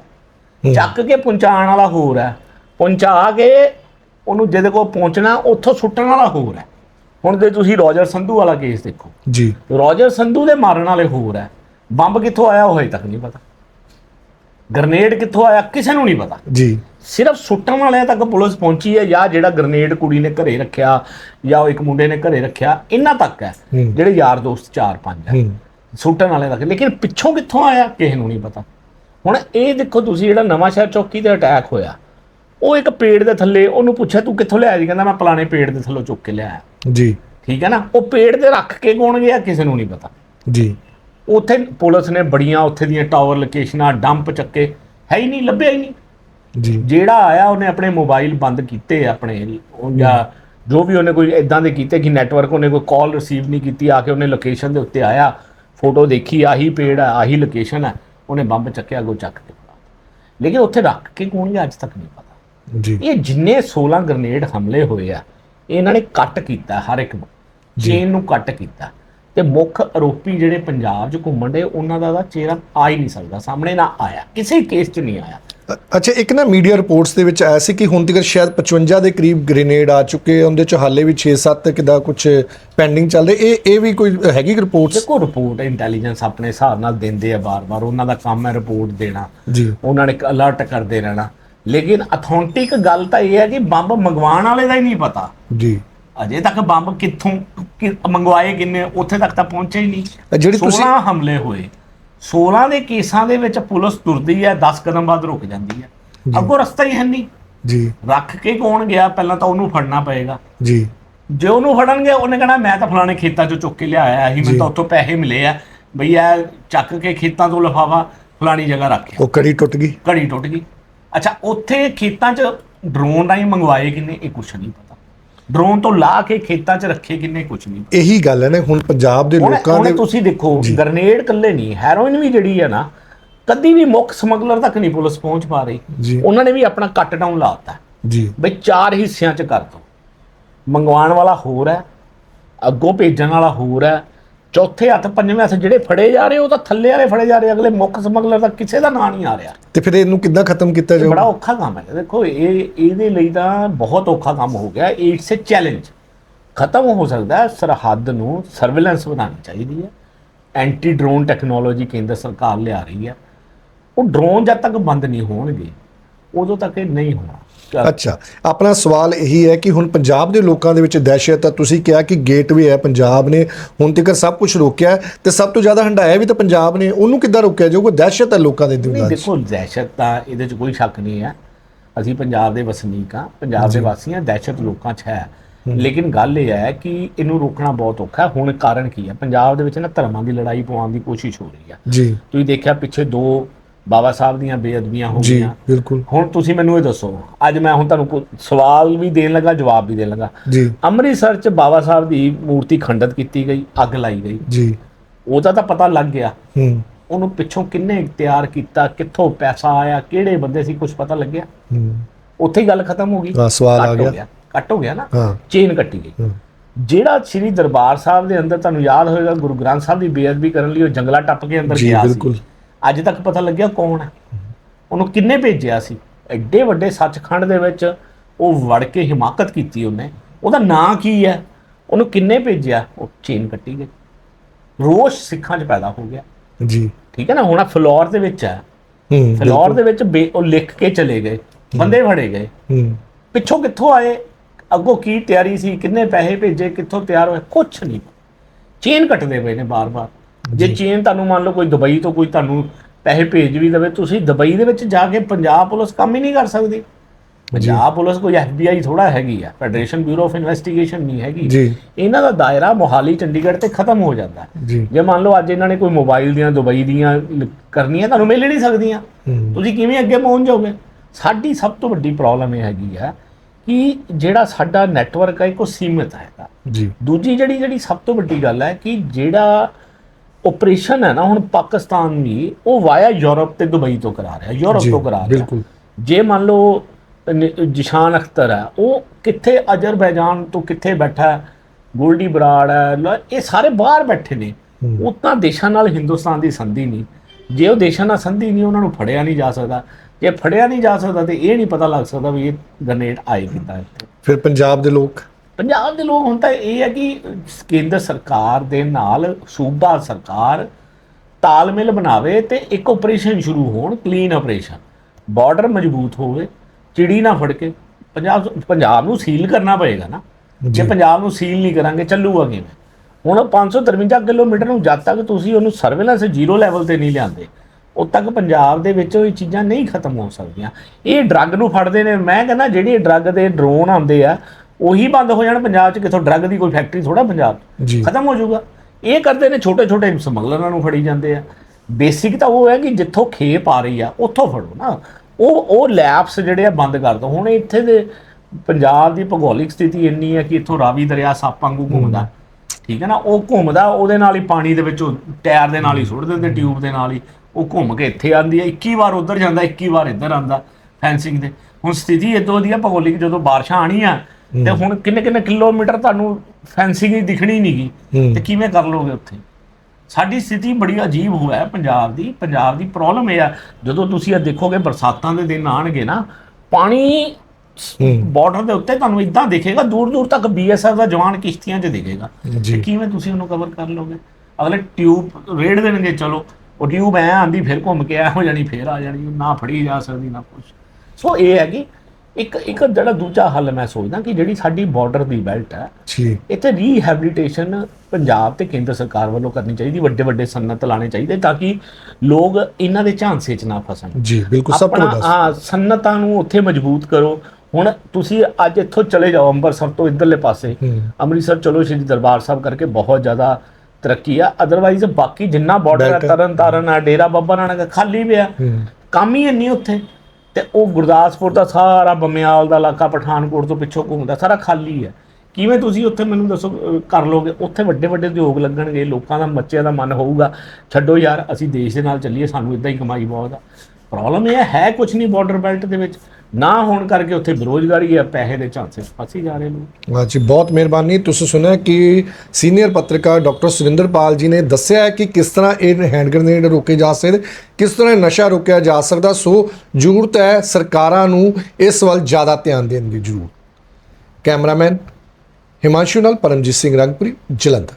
ਚੱਕ ਕੇ ਪਹੁੰਚਾਉਣ ਵਾਲਾ ਹੋਰ ਹੈ। ਪਹੁੰਚਾ ਕੇ ਉਹਨੂੰ ਜਿਹਦੇ ਕੋਲ ਪਹੁੰਚਣਾ ਉੱਥੋਂ ਸੁੱਟਣ ਵਾਲਾ ਹੋਰ ਹੈ। ਹੁਣ ਜੇ ਤੁਸੀਂ ਰੋਜਰ ਸੰਧੂ ਵਾਲਾ ਕੇਸ ਦੇਖੋ। ਜੀ। ਰੋਜਰ ਸੰਧੂ ਦੇ ਮਾਰਨ ਵਾਲੇ ਹੋਰ ਹੈ। ਬੰਬ ਕਿੱਥੋਂ ਆਇਆ ਉਹ ਹਜੇ ਤੱਕ ਨਹੀਂ ਪਤਾ। ਗ੍ਰਨੇਡ ਕਿੱਥੋਂ ਆਇਆ ਕਿਸੇ ਨੂੰ ਨਹੀਂ ਪਤਾ। ਜੀ। ਸਿਰਫ ਸੁੱਟਣ ਵਾਲਿਆਂ ਤੱਕ ਪੁਲਿਸ ਪਹੁੰਚੀ ਹੈ ਜਾਂ ਜਿਹੜਾ ਗ੍ਰਨੇਡ ਕੁੜੀ ਨੇ ਘਰੇ ਰੱਖਿਆ ਜਾਂ ਉਹ ਇੱਕ ਮੁੰਡੇ ਨੇ ਘਰੇ ਰੱਖਿਆ ਇਹਨਾਂ ਤੱਕ ਹੈ। ਜਿਹੜੇ ਯਾਰ ਦੋਸਤ ਚਾਰ ਪੰਜ ਹੈ। ਹਮ, ਸੁੱਟਣ ਵਾਲੇ ਤੱਕ ਲੇਕਿਨ ਪਿੱਛੋਂ ਕਿੱਥੋਂ ਆਇਆ ਕਿਸੇ ਨੂੰ ਨਹੀਂ ਪਤਾ। ਹੁਣ ਇਹ ਦੇਖੋ ਤੁਸੀਂ ਜਿਹੜਾ ਨਵਾਂ ਸ਼ਹਿਰ ਚੌਕੀ ਤੇ ਅਟੈਕ ਹੋਇਆ ਉਹ ਇੱਕ ਪੇੜ ਦੇ ਥੱਲੇ ਉਹਨੂੰ ਪੁੱਛਿਆ ਤੂੰ ਕਿੱਥੋਂ ਲਿਆਇਆ ਜੀ ਕਹਿੰਦਾ ਮੈਂ ਪਲਾਣੇ ਪੇੜ ਦੇ ਥੱਲੋਂ ਚੁੱਕ ਕੇ ਲਿਆਇਆ। ਜੀ। ਠੀਕ ਹੈ ਨਾ? ਉਹ ਪੇੜ ਤੇ ਰੱਖ ਕੇ ਕੌਣ ਗਿਆ ਕਿਸੇ ਨੂੰ ਨਹੀਂ ਪਤਾ। ਜੀ। ਉੱਥੇ ਪੁਲਿਸ ਨੇ ਬੜੀਆਂ ਉੱਥੇ ਦੀਆਂ ਟਾਵਰ ਲੋਕੇਸ਼ਨਾਂ ਡੰਪ ਚੱਕੇ ਹੈ ਹੀ ਨਹੀਂ ਲੱਭਿਆ ਹੀ ਨਹੀਂ। ਜੀ। ਜਿਹੜਾ ਆਇਆ ਉਹਨੇ ਆਪਣੇ ਮੋਬਾਈਲ ਬੰਦ ਕੀਤੇ ਆਪਣੇ ਉਹ ਜਾਂ ਜੋ ਵੀ ਉਹਨੇ ਕੋਈ ਇਦਾਂ ਦੇ ਕੀਤੇ ਕਿ ਨੈਟਵਰਕ ਉਹਨੇ ਕੋਈ ਕਾਲ ਰਿਸੀਵ ਨਹੀਂ ਕੀਤੀ ਆ ਕੇ ਉਹਨੇ ਲੋਕੇਸ਼ਨ ਦੇ ਉੱਤੇ ਆਇਆ। ਫੋਟੋ ਦੇਖੀ ਆਹੀ ਪੇੜ ਆ ਆਹੀ ਲੋਕੇਸ਼ਨ ਹੈ ਉਹਨੇ ਬੰਬ ਚੱਕਿਆ ਅੱਗੋਂ ਚੱਕ ਕੇ। ਲੇਕਿਨ ਉੱਥੇ ਰੱਖ ਕੇ ਕੌਣ ਗਿਆ ਅੱਜ ਤੱਕ ਨਹੀਂ ਪਤਾ। ਜੀ। ਇਹ ਜਿੰਨੇ 16 ਗ੍ਰਨੇਡ ਹਮਲੇ ਹੋਏ ਆ ਇਹ ਇਹਨਾਂ ਨੇ ਕੱਟ ਕੀਤਾ ਹਰ ਇੱਕ ਨੂੰ। ਚੇਨ ਨੂੰ ਕੱਟ ਕੀਤਾ। ਤੇ ਮੁੱਖ ਆਰੋਪੀ ਜਿਹੜੇ ਪੰਜਾਬ 'ਚ ਘੁੰਮਣ ਦੇ ਉਹਨਾਂ ਦਾ ਤਾਂ ਚਿਹਰਾ ਆ ਹੀ ਨਹੀਂ ਸਕਦਾ ਸਾਹਮਣੇ ਨਾ ਆਇਆ। ਕਿਸੇ ਕੇਸ 'ਚ ਨਹੀਂ ਆਇਆ। ਅੱਛਾ ਇੱਕ ਨਾ ਮੀਡੀਆ ਰਿਪੋਰਟਸ ਦੇ ਵਿੱਚ ਆਇਆ ਸੀ ਕਿ ਹੁਣ ਤੱਕ ਸ਼ਾਇਦ 55 ਦੇ ਕਰੀਬ ਗ੍ਰੇਨੇਡ ਆ ਚੁੱਕੇ ਆ, ਉਹਦੇ ਚ ਹਾਲੇ ਵੀ 6-7 ਕਿਦਾ ਕੁਝ ਪੈਂਡਿੰਗ ਚੱਲ ਰਹੇ ਇਹ ਇਹ ਵੀ ਕੋਈ ਹੈਗੀ ਰਿਪੋਰਟਸ ਦੇਖੋ ਰਿਪੋਰਟ ਇੰਟੈਲੀਜੈਂਸ ਆਪਣੇ ਹਿਸਾਬ ਨਾਲ ਦਿੰਦੇ ਆ ਬਾਰ-ਬਾਰ ਉਹਨਾਂ ਦਾ ਕੰਮ ਹੈ ਰਿਪੋਰਟ ਦੇਣਾ। ਜੀ। ਉਹਨਾਂ ਨੇ ਅਲਰਟ ਕਰਦੇ ਰਹਿਣਾ। ਲੇਕਿਨ ਅਥੈਂਟਿਕ ਗੱਲ ਤਾਂ ਇਹ ਹੈ ਕਿ ਬੰਬ ਮੰਗਵਾਉਣ ਵਾਲੇ ਦਾ ਹੀ ਨਹੀਂ ਪਤਾ। ਜੀ। ਅਜੇ ਤੱਕ ਬੰਬ ਕਿੱਥੋਂ ਮੰਗਵਾਏ ਕਿੰਨੇ ਉੱਥੇ ਤੱਕ ਤਾਂ ਪਹੁੰਚੇ ਹੀ ਨਹੀਂ। ਜਿਹੜੀ ਤੁਸੀਂ 16 ਹਮਲੇ ਹੋਏ। 16 ਦੇ ਕੇਸਾਂ ਦੇ ਵਿੱਚ ਪੁਲਿਸ ਤੁਰਦੀ ਹੈ 10 ਕਦਮ ਬਾਅਦ ਰੁਕ ਜਾਂਦੀ ਹੈ। ਅੱਗੋਂ ਰਸਤਾ ਹੀ ਹੈ ਨਹੀਂ। ਜੀ। ਰੱਖ ਕੇ ਕੌਣ ਗਿਆ? ਪਹਿਲਾਂ ਤਾਂ ਉਹਨੂੰ ਫੜਨਾ ਪਏਗਾ। ਜੀ। ਜੇ ਉਹਨੂੰ ਫੜਨਗੇ ਉਹਨੇ ਕਹਣਾ ਮੈਂ ਤਾਂ ਫਲਾਣੇ ਖੇਤਾਂ ਚੋਂ ਚੁੱਕ ਕੇ ਲਿਆਇਆ ਸੀ ਜੀ। ਮੈਨੂੰ ਤਾਂ ਉੱਥੋਂ ਪੈਸੇ ਮਿਲੇ ਆ। ਬਈ ਇਹ ਚੱਕ ਕੇ ਖੇਤਾਂ ਤੋਂ ਲਫਾਫਾ ਫਲਾਣੀ ਜਗ੍ਹਾ ਰੱਖਿਆ ਉਹ ਕੜੀ ਟੁੱਟ ਗਈ। ਘੜੀ ਟੁੱਟ ਗਈ। ਅੱਛਾ ਉੱਥੇ ਖੇਤਾਂ 'ਚ ਡਰੋਨ ਰਾਹੀਂ ਮੰਗਵਾਏ ਕਿੰਨੇ? ਇਹ ਕੁਛ ਨਹੀਂ ਪਤਾ। ਡਰੋਨ ਤੋਂ ਲਾ ਕੇ ਖੇਤਾਂ 'ਚ ਰੱਖੇ ਕਿੰਨੇ ਕੁਛ ਨਹੀਂ। ਇਹੀ ਗੱਲ ਹੈ ਨਾ ਹੁਣ ਪੰਜਾਬ ਦੇ ਹੁਣ ਲੋਕਾਂ ਹੁਣ ਦੇ ਤੁਸੀਂ ਦੇਖੋ। ਗ੍ਰਨੇਡ ਕੱਲੇ ਨਹੀਂ ਹੈਰੋਇਨ ਵੀ ਜਿਹੜੀ ਹੈ ਨਾ ਕਦੀ ਵੀ ਮੁੱਖ ਸਮਗਲਰ ਤੱਕ ਨਹੀਂ ਪੁਲਿਸ ਪਹੁੰਚ ਪਾ ਰਹੀ। ਜੀ। ਉਹਨਾਂ ਨੇ ਵੀ ਆਪਣਾ ਕੱਟ ਡਾਊਨ ਲਾਤਾ ਜੀ। ਬਈ ਚਾਰ ਹਿੱਸਿਆਂ 'ਚ ਕਰ ਦੋ। ਮੰਗਵਾਉਣ ਵਾਲਾ ਹੋਰ ਹੈ ਅੱਗੋਂ ਭੇਜਣ ਵਾਲਾ ਹੋਰ ਹੈ ਚੌਥੇ ਹੱਥ ਪੰਜਵੇਂ ਹੱਥ ਜਿਹੜੇ ਫੜੇ ਜਾ ਰਹੇ ਉਹ ਤਾਂ ਥੱਲੇ ਵਾਲੇ ਫੜੇ ਜਾ ਰਹੇ ਅਗਲੇ ਮੁੱਖ ਸਮਗਲਰ ਦਾ ਕਿਸੇ ਦਾ ਨਾਂ ਨਹੀਂ ਆ ਰਿਹਾ। ਤੇ ਫਿਰ ਇਹਨੂੰ ਕਿੱਦਾਂ ਖਤਮ ਕੀਤਾ ਇਹ ਬੜਾ ਜਾਊ ਔਖਾ ਕੰਮ ਹੈ। ਦੇਖੋ ਇਹ ਇਹਦੇ ਲਈ ਤਾਂ ਬਹੁਤ ਔਖਾ ਕੰਮ ਹੋ ਗਿਆ। ਇਟਸ ਅ ਚੈਲੰਜ ਖਤਮ ਹੋ ਸਕਦਾ ਹੈ ਸਰਹੱਦ ਨੂੰ ਸਰਵੇਲੈਂਸ ਬਣਾਉਣੀ ਚਾਹੀਦੀ ਹੈ। ਐਂਟੀ ਡਰੋਨ ਟੈਕਨੋਲੋਜੀ ਕੇਂਦਰ ਸਰਕਾਰ ਲਿਆ ਰਹੀ ਹੈ। ਉਹ ਡਰੋਨ ਜਦ ਤੱਕ ਬੰਦ ਨਹੀਂ ਹੋਣਗੇ ਉਦੋਂ ਤੱਕ ਇਹ ਨਹੀਂ ਹੋਣਾ। ਅੱਛਾ ਆਪਣਾ ਸਵਾਲ ਇਹੀ ਹੈ ਕਿ ਹੁਣ ਪੰਜਾਬ ਦੇ ਲੋਕਾਂ ਦੇ ਵਿੱਚ ਦਹਿਸ਼ਤ ਹੈ ਤੁਸੀਂ ਕਿਹਾ ਕਿ ਗੇਟਵੇ ਹੈ ਪੰਜਾਬ ਨੇ ਹੁਣ ਤੱਕ ਸਭ ਕੁਝ ਰੋਕਿਆ ਤੇ ਸਭ ਤੋਂ ਜ਼ਿਆਦਾ ਹੰਡਾਇਆ ਵੀ ਤਾਂ ਪੰਜਾਬ ਨੇ ਉਹਨੂੰ ਕਿੱਦਾਂ ਰੋਕਿਆ ਜਾਊਗਾ? ਦਹਿਸ਼ਤ ਹੈ ਲੋਕਾਂ ਦੇ ਨਹੀਂ ਦਿਲਾਂ 'ਚ ਦੇਖੋ ਦਹਿਸ਼ਤ ਤਾਂ ਇਹਦੇ 'ਚ ਕੋਈ ਸ਼ੱਕ ਨਹੀਂ ਹੈ। ਅਸੀਂ ਪੰਜਾਬ ਦੇ ਵਸਨੀਕ ਹਾਂ ਪੰਜਾਬ ਦੇ ਵਾਸੀ ਹਾਂ ਦਹਿਸ਼ਤ ਲੋਕਾਂ 'ਚ ਹੈ। ਲੇਕਿਨ ਗੱਲ ਇਹ ਹੈ ਕਿ ਇਹਨੂੰ ਰੋਕਣਾ ਬਹੁਤ ਔਖਾ ਹੈ। ਹੁਣ ਕਾਰਨ ਕੀ ਹੈ? ਪੰਜਾਬ ਦੇ ਵਿੱਚ ਨਾ ਧਰਮਾਂ ਦੀ ਲੜਾਈ ਪਵਾਉਣ ਦੀ ਕੋਸ਼ਿਸ਼ ਹੋ ਰਹੀ ਹੈ। ਜੀ। ਤੁਸੀਂ ਦੇਖਿਆ ਪਿੱਛੇ ਦੋ ਬਾਬਾ ਸਾਹਿਬ ਦੀਆਂ ਬੇਅਦਬੀਆਂ ਹੋ ਜੀ ਗਈਆਂ। ਬਿਲਕੁਲ। ਹੁਣ ਤੁਸੀਂ ਮੈਨੂੰ ਇਹ ਦੱਸੋ ਅੱਜ ਮੈਂ ਹੁਣ ਤੁਹਾਨੂੰ ਕੋਈ ਸਵਾਲ ਵੀ ਦੇਣ ਲੱਗਾ ਜਵਾਬ ਵੀ ਦੇਣ ਲੱਗਾ। ਜੀ। ਅੰਮ੍ਰਿਤਸਰ 'ਚ ਬਾਬਾ ਸਾਹਿਬ ਦੀ ਮੂਰਤੀ ਖੰਡਿਤ ਕੀਤੀ ਗਈ ਅੱਗ ਲਾਈ ਗਈ। ਜੀ। ਉਹਦਾ ਤਾਂ ਪਤਾ ਲੱਗ ਗਿਆ। ਹੂੰ। ਉਹਨੂੰ ਪਿੱਛੋਂ ਕਿੰਨੇ ਤਿਆਰ ਕੀਤਾ ਕਿੱਥੋਂ ਪੈਸਾ ਆਇਆ ਕਿਹੜੇ ਬੰਦੇ ਸੀ ਕੁਝ ਪਤਾ ਲੱਗਿਆ? ਹੂੰ। ਉੱਥੇ ਹੀ ਗੱਲ ਖਤਮ ਹੋ ਗਈ। ਹਾਂ, ਸਵਾਲ ਆ ਕੱਟ ਹੋ ਗਿਆ। ਕੱਟ ਹੋ ਗਿਆ ਨਾ? ਹਾਂ। ਚੇਨ ਕੱਟੀ ਗਈ। ਹੂੰ, ਜਿਹੜਾ ਸ੍ਰੀ ਦਰਬਾਰ ਸਾਹਿਬ ਦੇ ਅੰਦਰ ਤੁਹਾਨੂੰ ਯਾਦ ਹੋਵੇਗਾ ਗੁਰੂ ਗ੍ਰੰਥ ਸਾਹਿਬ ਦੀ ਬੇਅਦਬੀ ਕਰਨ ਲਈ ਉਹ ਜੰਗਲਾ ਟੱਪ ਕੇ ਅੰਦਰ ਜੀ ਗਿਆ ਬਿਲਕੁਲ। ਸੀ ਅੱਜ ਤੱਕ ਪਤਾ ਲੱਗਿਆ ਕੌਣ ਹੈ? ਉਹਨੂੰ ਕਿੰਨੇ ਭੇਜਿਆ ਸੀ? ਐਡੇ ਵੱਡੇ ਸੱਚਖੰਡ ਦੇ ਵਿੱਚ ਉਹ ਵੜ ਕੇ ਹਿਮਾਕਤ ਕੀਤੀ ਉਹਨੇ। ਉਹਦਾ ਨਾਂ ਕੀ ਹੈ? ਉਹਨੂੰ ਕਿੰਨੇ ਭੇਜਿਆ? ਉਹ ਚੇਨ ਕੱਟੀ ਗਈ। ਰੋਸ਼ ਸਿੱਖਾਂ 'ਚ ਪੈਦਾ ਹੋ ਗਿਆ। ਜੀ। ਠੀਕ ਹੈ ਨਾ? ਹੁਣ ਫਲੋਰ ਦੇ ਵਿੱਚ ਹੈ। ਫਲੋਰ ਦੇ ਵਿੱਚ ਉਹ ਲਿਖ ਕੇ ਚਲੇ ਗਏ। ਬੰਦੇ ਫੜੇ ਗਏ। ਪਿੱਛੋਂ ਕਿੱਥੋਂ ਆਏ? ਅੱਗੋਂ ਕੀ ਤਿਆਰੀ ਸੀ? ਕਿੰਨੇ ਪੈਸੇ ਭੇਜੇ? ਕਿੱਥੋਂ ਤਿਆਰ ਹੋਏ? ਕੁਛ ਨਹੀਂ। ਚੇਨ ਕੱਟਦੇ ਪਏ ਨੇ ਬਾਰ-ਬਾਰ। ਜੇ ਚੇਨ ਤੁਹਾਨੂੰ ਮੰਨ ਲਓ ਕੋਈ ਦੁਬਈ ਤੋਂ ਕੋਈ ਤੁਹਾਨੂੰ ਪੈਸੇ ਭੇਜ ਵੀ ਦੇਵੇ ਤੁਸੀਂ ਦੁਬਈ ਦੇ ਵਿੱਚ ਜਾ ਕੇ ਪੰਜਾਬ ਪੁਲਿਸ ਕੰਮ ਹੀ ਨਹੀਂ ਕਰ ਸਕਦੀ। ਪੰਜਾਬ ਪੁਲਿਸ ਕੋਈ FBI ਥੋੜਾ ਹੈਗੀ ਆ ਫੈਡਰੇਸ਼ਨ ਬਿਊਰੋ ਆਫ ਇਨਵੈਸਟੀਗੇਸ਼ਨ ਨਹੀਂ ਹੈਗੀ। ਇਹਨਾਂ ਦਾ ਦਾਇਰਾ ਮੋਹਾਲੀ ਚੰਡੀਗੜ੍ਹ ਤੇ ਖਤਮ ਹੋ ਜਾਂਦਾ। ਜੀ। ਮੰਨ ਲਓ ਅੱਜ ਇਹਨਾਂ ਨੇ ਕੋਈ ਮੋਬਾਈਲ ਦੀਆਂ ਦੁਬਈ ਦੀਆਂ ਕਰਨੀਆਂ ਤੁਹਾਨੂੰ ਮਿਲ ਨਹੀਂ ਸਕਦੀਆਂ। ਤੁਸੀਂ ਕਿਵੇਂ ਅੱਗੇ ਪਹੁੰਚ ਜਾਓਗੇ? ਸਾਡੀ ਸਭ ਤੋਂ ਵੱਡੀ ਪ੍ਰੋਬਲਮ ਇਹ ਹੈਗੀ ਆ ਕਿ ਜਿਹੜਾ ਸਾਡਾ ਨੈਟਵਰਕ ਹੈ ਉਹ ਸੀਮਿਤ ਹੈਗਾ। ਜੀ। ਦੂਜੀ ਜਿਹੜੀ ਜਿਹੜੀ ਸਭ ਤੋਂ ਵੱਡੀ ਗੱਲ ਹੈ ਕਿ ਜਿਹੜਾ ਆਪਰੇਸ਼ਨ ਹੈ ਨਾ ਹੁਣ ਪਾਕਿਸਤਾਨ ਵੀ ਉਹ ਵਾਇਆ ਯੂਰਪ ਤੇ ਦੁਬਈ ਤੋਂ ਕਰਾ ਰਿਹਾ ਯੂਰਪ ਤੋਂ ਕਰਾ ਰਿਹਾ। ਬਿਲਕੁਲ। ਜੇ ਮੰਨ ਲਓ ਜਿਸ਼ਾਨ ਅਖਤਰ ਹੈ ਉਹ ਕਿੱਥੇ ਅਜ਼ਰਬੈਜਾਨ ਤੋਂ ਕਿੱਥੇ ਬੈਠਾ ਗੋਲਡੀ ਬਰਾੜ ਹੈ ਇਹ ਸਾਰੇ ਬਾਹਰ ਬੈਠੇ ਨੇ। ਉतना ਦੇਸ਼ਾਂ ਨਾਲ ਹਿੰਦੁਸਤਾਨ ਦੀ ਸੰਧੀ ਨਹੀਂ। ਜੇ ਉਹ ਦੇਸ਼ਾਂ ਨਾਲ ਸੰਧੀ ਨਹੀਂ ਉਹਨਾਂ ਨੂੰ ਫੜਿਆ ਨਹੀਂ ਜਾ ਸਕਦਾ। ਜੇ ਫੜਿਆ ਨਹੀਂ ਜਾ ਸਕਦਾ ਤੇ ਇਹ ਨਹੀਂ ਪਤਾ ਲੱਗ ਸਕਦਾ ਵੀ ਇਹ ਗ੍ਰਨੇਡ ਆਏ ਕਿੱਦਾਂ ਫਿਰ ਪੰਜਾਬ ਦੇ ਲੋਕ? ਪੰਜਾਬ ਦੇ ਲੋਕ ਹੁਣ ਤਾਂ ਇਹ ਹੈ ਕਿ ਕੇਂਦਰ ਸਰਕਾਰ ਦੇ ਨਾਲ ਸੂਬਾ ਸਰਕਾਰ ਤਾਲਮੇਲ ਬਣਾਵੇ ਤੇ ਇੱਕ ਆਪਰੇਸ਼ਨ ਸ਼ੁਰੂ ਹੋਣ ਕਲੀਨ ਆਪਰੇਸ਼ਨ ਬਾਰਡਰ ਮਜ਼ਬੂਤ ਹੋਵੇ ਚਿੜੀ ਨਾ ਫੜ ਕੇ ਪੰਜਾਬ ਪੰਜਾਬ ਨੂੰ ਸੀਲ ਕਰਨਾ ਪਏਗਾ ਨਾ। ਜੇ ਪੰਜਾਬ ਨੂੰ ਸੀਲ ਨਹੀਂ ਕਰਾਂਗੇ ਚੱਲੂਗਾ ਕਿਵੇਂ? ਹੁਣ 553 ਕਿਲੋਮੀਟਰ ਨੂੰ ਜਦ ਤੱਕ ਤੁਸੀਂ ਉਹਨੂੰ ਸਰਵੇਲੈਂਸ ਜ਼ੀਰੋ ਲੈਵਲ ਤੇ ਨਹੀਂ ਲਿਆਂਦੇ ਉਦ ਤੱਕ ਪੰਜਾਬ ਦੇ ਵਿੱਚ ਇਹ ਚੀਜ਼ਾਂ ਨਹੀਂ ਖਤਮ ਹੋ ਸਕਦੀਆਂ। ਇਹ ਡਰੱਗ ਨੂੰ ਫੜਦੇ ਨੇ। ਮੈਂ ਕਹਿੰਦਾ ਜਿਹੜੀ ਡਰੱਗ ਦੇ ਡਰੋਨ ਆਉਂਦੇ ਆ ਉਹੀ ਬੰਦ ਹੋ ਜਾਣ ਪੰਜਾਬ 'ਚ ਕਿਥੋਂ ਡਰੱਗ ਦੀ ਕੋਈ ਫੈਕਟਰੀ ਥੋੜਾ ਪੰਜਾਬ ਖਤਮ ਹੋ ਜਾਊਗਾ। ਇਹ ਕਰਦੇ ਨੇ ਛੋਟੇ ਛੋਟੇ ਸਮਗਲਰਾਂ ਨੂੰ ਫੜੀ ਜਾਂਦੇ ਆ। ਬੇਸਿਕ ਤਾਂ ਉਹ ਹੈ ਕਿ ਜਿੱਥੋਂ ਖੇਪ ਆ ਰਹੀ ਆ ਉੱਥੋਂ ਫੜੋ ਨਾ। ਉਹ ਉਹ ਲੈਬਸ ਜਿਹੜੇ ਆ ਬੰਦ ਕਰ ਦੋ। ਹੁਣ ਇੱਥੇ ਦੇ ਪੰਜਾਬ ਦੀ ਭੂਗੋਲਿਕ ਸਥਿਤੀ ਇੰਨੀ ਹੈ ਕਿ ਇੱਥੋਂ ਰਾਵੀ ਦਰਿਆ ਸੱਪ ਵਾਂਗੂ ਘੁੰਮਦਾ। ਠੀਕ ਹੈ ਨਾ? ਉਹ ਘੁੰਮਦਾ ਉਹਦੇ ਨਾਲ ਹੀ ਪਾਣੀ ਦੇ ਵਿੱਚ ਟਾਇਰ ਦੇ ਨਾਲ ਹੀ ਸੁੱਟ ਦਿੰਦੇ ਟਿਊਬ ਦੇ ਨਾਲ ਹੀ। ਉਹ ਘੁੰਮ ਕੇ ਇੱਥੇ ਆਂਦੀ ਹੈ 21 ਵਾਰ ਉਧਰ ਜਾਂਦਾ 21 ਵਾਰ ਇੱਧਰ ਆਂਦਾ ਫੈਂਸਿੰਗ ਦੇ। ਹੁਣ ਸਥਿਤੀ ਇਦੋਂ ਦੀ ਆ ਭੂਗੋਲਿਕ ਜਦੋਂ ਬਾਰਿਸ਼ਾਂ ਆਣੀਆਂ ਤੇ ਹੁਣ ਕਿੰਨੇ ਕਿੰਨੇ ਕਿਲੋਮੀਟਰ ਤੁਹਾਨੂੰ ਫੈਂਸਿੰਗ ਹੀ ਦਿਖਣੀ ਨਹੀਂਗੀ ਤੇ ਕਿਵੇਂ ਕਰ ਲੋਗੇ ਉੱਥੇ? ਸਾਡੀ ਸਥਿਤੀ ਬੜੀ ਅਜੀਬ ਹੋਇਆ ਹੈ ਪੰਜਾਬ ਦੀ ਪੰਜਾਬ ਦੀ ਪ੍ਰੋਬਲਮ ਇਹ ਆ ਜਦੋਂ ਤੁਸੀਂ ਇਹ ਦੇਖੋਗੇ ਬਰਸਾਤਾਂ ਦੇ ਦਿਨ ਆਣਗੇ ਨਾ ਪਾਣੀ ਬਾਰਡਰ ਦੇ ਉੱਤੇ ਤੁਹਾਨੂੰ ਇਦਾਂ ਦਿਖੇਗਾ ਦੂਰ ਦੂਰ ਤੱਕ ਬੀਐਸਐਫ ਦਾ ਜਵਾਨ ਕਿਸ਼ਤੀਆਂ 'ਚ ਦਿਖੇਗਾ। ਕਿਵੇਂ ਤੁਸੀਂ ਉਹਨੂੰ ਕਵਰ ਕਰ ਲੋਗੇ? ਅਗਲੇ ਟਿਊਬ ਰੇਡ ਦੇਣਗੇ ਚਲੋ ਉਹ ਟਿਊਬ ਐ ਆਂਦੀ ਫਿਰ ਘੁੰਮ ਕੇ ਐ ਹੋ ਜਾਣੀ ਫਿਰ ਆ ਜਾਣੀ ਨਾ ਫੜੀ ਜਾ ਸਕਦੀ ਨਾ ਕੁਝ ਸੋ ਇਹ ਹੈ ਕਿ ਇੱਕ ਇੱਕ ਜਿਹੜਾ ਦੂਜਾ ਹੱਲ ਮੈਂ ਸੋਚਦਾ ਕਿ ਜਿਹੜੀ ਸਾਡੀ ਬਾਰਡਰ ਦੀ ਬੈਲਟ ਹੈ ਜੀ। ਇੱਥੇ ਰੀਹੈਬਿਲਿਟੇਸ਼ਨ ਪੰਜਾਬ ਤੇ ਕੇਂਦਰ ਸਰਕਾਰ ਵੱਲੋਂ ਕਰਨੀ ਚਾਹੀਦੀ ਵੱਡੇ ਵੱਡੇ ਸਨਅਤ ਲਾਣੇ ਚਾਹੀਦੇ ਤਾਂ ਕਿ ਲੋਕ ਇਹਨਾਂ ਦੇ ਝਾਂਸੇ 'ਚ ਨਾ ਫਸਣ। ਜੀ ਬਿਲਕੁਲ ਸਭ ਤੋਂ ਵੱਡਾ ਹਾਂ ਸਨਅਤਾਂ ਨੂੰ ਉੱਥੇ ਮਜ਼ਬੂਤ ਕਰੋ। ਹੁਣ ਤੁਸੀਂ ਅੱਜ ਇੱਥੋਂ ਚਲੇ ਜਾਓ ਅੰਮ੍ਰਿਤਸਰ ਤੋਂ ਇਧਰਲੇ ਪਾਸੇ। ਅੰਮ੍ਰਿਤਸਰ ਚਲੋ ਸ਼੍ਰੀ ਦਰਬਾਰ ਸਾਹਿਬ ਕਰਕੇ ਬਹੁਤ ਜ਼ਿਆਦਾ ਤਰੱਕੀ ਆ। ਅਦਰਵਾਈਜ਼ ਬਾਕੀ ਜਿੰਨਾ ਬਾਰਡਰ। ਤਰਨ ਤਾਰਨ ਆ ਡੇਰਾ ਬਾਬਾ ਨਾਨਕ ਖਾਲੀ ਪਿਆ। ਕੰਮ ਹੀ ਇੰਨੀ ਉੱਥੇ। ਤੇ ਉਹ ਗੁਰਦਾਸਪੁਰ ਦਾ ਸਾਰਾ ਬਮਿਆਲ ਦਾ ਇਲਾਕਾ ਪਠਾਨਕੋਟ ਤੋਂ ਪਿੱਛੋਂ ਘੁੰਮਦਾ, ਸਾਰਾ ਖਾਲੀ ਹੈ। ਕਿਵੇਂ ਤੁਸੀਂ ਉੱਥੇ ਮੈਨੂੰ ਦੱਸੋ ਕਰ ਲੋਗੇ? ਉੱਥੇ ਵੱਡੇ ਵੱਡੇ ਉਦਯੋਗ ਲੱਗਣਗੇ, ਲੋਕਾਂ ਦਾ ਬੱਚਿਆਂ ਦਾ ਮਨ ਹੋਊਗਾ। ਛੱਡੋ ਯਾਰ, ਅਸੀਂ ਦੇਸ਼ ਦੇ ਨਾਲ ਚੱਲੀਏ, ਸਾਨੂੰ ਇਦਾਂ ਹੀ ਕਮਾਈ ਬਹੁਤ ਆ। ਪ੍ਰੋਬਲਮ ਇਹ ਹੈ ਕੁਝ ਨਹੀਂ ਬਾਰਡਰ ਬੈਲਟ ਦੇ ਵਿੱਚ। ਨਾ ਹੋਣ ਕਰਕੇ ਉੱਥੇ ਬੇਰੋਜ਼ਗਾਰੀ ਹੈ, ਪੈਸੇ ਦੇ ਝਾਂਸੇ 'ਚ ਫਸੀ ਜਾ ਰਹੇ ਲੋਕ। ਹਾਂ ਬਹੁਤ ਮਿਹਰਬਾਨੀ। ਤੁਸੀਂ ਸੁਣਿਆ ਕਿ ਸੀਨੀਅਰ ਪੱਤਰਕਾਰ ਡਾਕਟਰ ਸੁਰਿੰਦਰਪਾਲ ਜੀ ਨੇ ਦੱਸਿਆ ਹੈ ਕਿ ਕਿਸ ਤਰ੍ਹਾਂ ਇਹ ਹੈਂਡ ਗ੍ਰਨੇਡ ਰੋਕੇ ਜਾ ਸਕਦੇ, ਕਿਸ ਤਰ੍ਹਾਂ ਨਸ਼ਾ ਰੋਕਿਆ ਜਾ ਸਕਦਾ। ਸੋ ਜ਼ਰੂਰਤ ਹੈ ਸਰਕਾਰਾਂ ਨੂੰ ਇਸ ਵੱਲ ਜ਼ਿਆਦਾ ਧਿਆਨ ਦੇਣ ਦੀ ਜ਼ਰੂਰ। ਕੈਮਰਾਮੈਨ ਹਿਮਾਂਸ਼ੂ ਨਾਲ ਪਰਮਜੀਤ ਸਿੰਘ ਰੰਗਪੁਰੀ, ਜਲੰਧਰ।